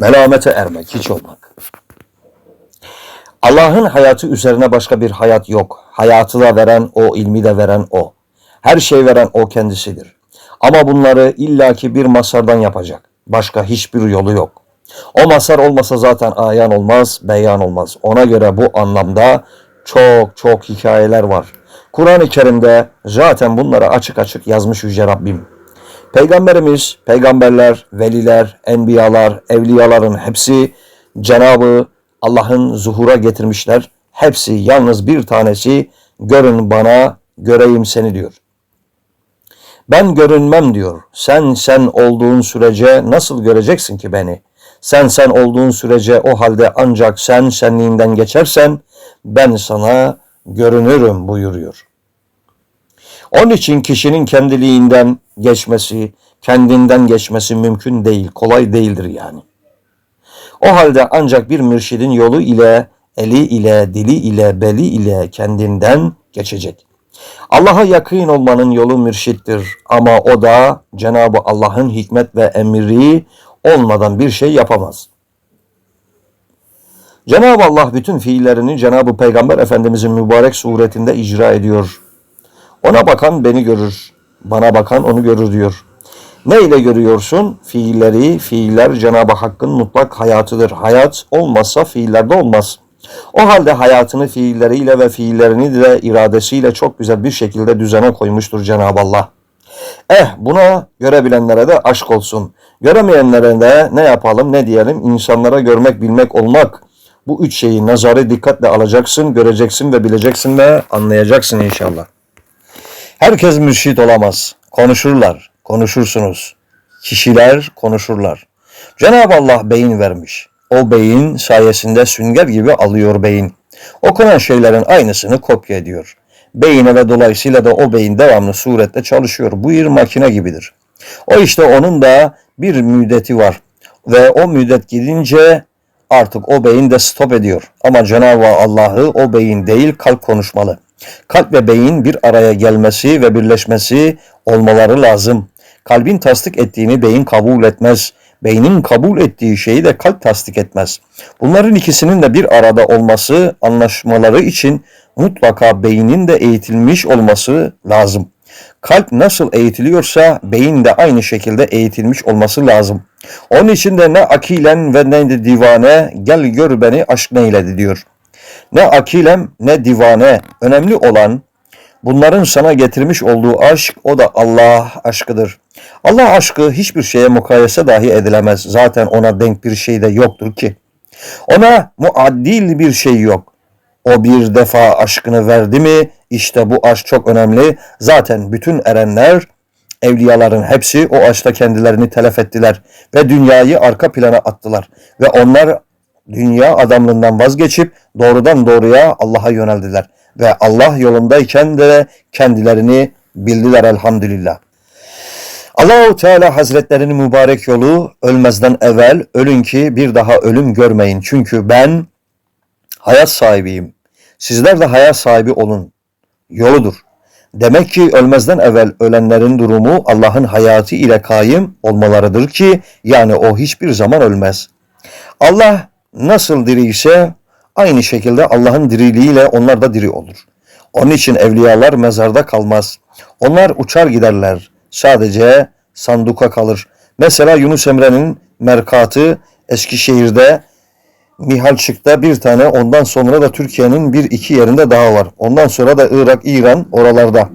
Melamete ermek, hiç olmak. Allah'ın hayatı üzerine başka bir hayat yok. Hayatı da veren o, ilmi de veren o. Her şey veren o kendisidir. Ama bunları illaki bir masardan yapacak. Başka hiçbir yolu yok. O masar olmasa zaten ayan olmaz, beyan olmaz. Ona göre bu anlamda çok çok hikayeler var. Kur'an-ı Kerim'de zaten bunları açık açık yazmış Yüce Rabbim. Peygamberimiz, peygamberler, veliler, enbiyalar, evliyaların hepsi Cenabı Allah'ın zuhura getirmişler. Hepsi yalnız bir tanesi görün bana, göreyim seni diyor. Ben görünmem diyor. Sen sen olduğun sürece nasıl göreceksin ki beni? Sen sen olduğun sürece o halde ancak sen senliğinden geçersen ben sana görünürüm buyuruyor. Onun için kişinin kendiliğinden geçmesi, kendinden geçmesi mümkün değil, kolay değildir yani. O halde ancak bir mürşidin yolu ile, eli ile, dili ile, beli ile kendinden geçecek. Allah'a yakın olmanın yolu mürşittir ama o da Cenab-ı Allah'ın hikmet ve emri olmadan bir şey yapamaz. Cenab-ı Allah bütün fiillerini Cenab-ı Peygamber Efendimizin mübarek suretinde icra ediyor. Ona bakan beni görür, bana bakan onu görür diyor. Ne ile görüyorsun? Fiilleri, fiiller Cenab-ı Hakk'ın mutlak hayatıdır. Hayat olmazsa fiillerde olmaz. O halde hayatını fiilleriyle ve fiillerini de iradesiyle çok güzel bir şekilde düzene koymuştur Cenab-ı Allah. Eh buna görebilenlere de aşk olsun. Göremeyenlere de ne yapalım ne diyelim insanlara görmek bilmek olmak. Bu üç şeyi nazarı dikkatle alacaksın, göreceksin ve bileceksin ve anlayacaksın inşallah. Herkes mürşit olamaz. Konuşurlar, konuşursunuz. Kişiler konuşurlar. Cenab-ı Allah beyin vermiş. O beyin sayesinde sünger gibi alıyor beyin. Okunan şeylerin aynısını kopya ediyor. Beyine ve dolayısıyla da o beyin devamlı surette çalışıyor. Bu bir makine gibidir. O işte onun da bir müddeti var. Ve o müddet gidince artık o beyin de stop ediyor. Ama Cenab-ı Allah'ı o beyin değil kalp konuşmalı. Kalp ve beyin bir araya gelmesi ve birleşmesi olmaları lazım. Kalbin tasdik ettiğini beyin kabul etmez. Beynin kabul ettiği şeyi de kalp tasdik etmez. Bunların ikisinin de bir arada olması, anlaşmaları için mutlaka beynin de eğitilmiş olması lazım. Kalp nasıl eğitiliyorsa beyin de aynı şekilde eğitilmiş olması lazım. Onun için de ne akilen ve ne de divane gel gör beni aşk neyledi diyor. Ne akilem ne divane önemli olan bunların sana getirmiş olduğu aşk o da Allah aşkıdır. Allah aşkı hiçbir şeye mukayese dahi edilemez. Zaten ona denk bir şey de yoktur ki. Ona muaddil bir şey yok. O bir defa aşkını verdi mi işte bu aşk çok önemli. Zaten bütün erenler evliyaların hepsi o aşkta kendilerini telef ettiler ve dünyayı arka plana attılar ve onlar dünya adamlığından vazgeçip doğrudan doğruya Allah'a yöneldiler ve Allah yolundayken de kendilerini bildiler elhamdülillah. Allahu Teala Hazretlerinin mübarek yolu ölmezden evvel ölün ki bir daha ölüm görmeyin. Çünkü ben hayat sahibiyim. Sizler de hayat sahibi olun. Yoludur. Demek ki ölmezden evvel ölenlerin durumu Allah'ın hayatı ile kaim olmalarıdır ki yani o hiçbir zaman ölmez. Allah nasıl diri ise aynı şekilde Allah'ın diriliğiyle onlar da diri olur. Onun için evliyalar mezarda kalmaz. Onlar uçar giderler. Sadece sanduka kalır. Mesela Yunus Emre'nin merkatı Eskişehir'de Mihalçık'ta bir tane ondan sonra da Türkiye'nin bir iki yerinde daha var. Ondan sonra da Irak, İran oralarda.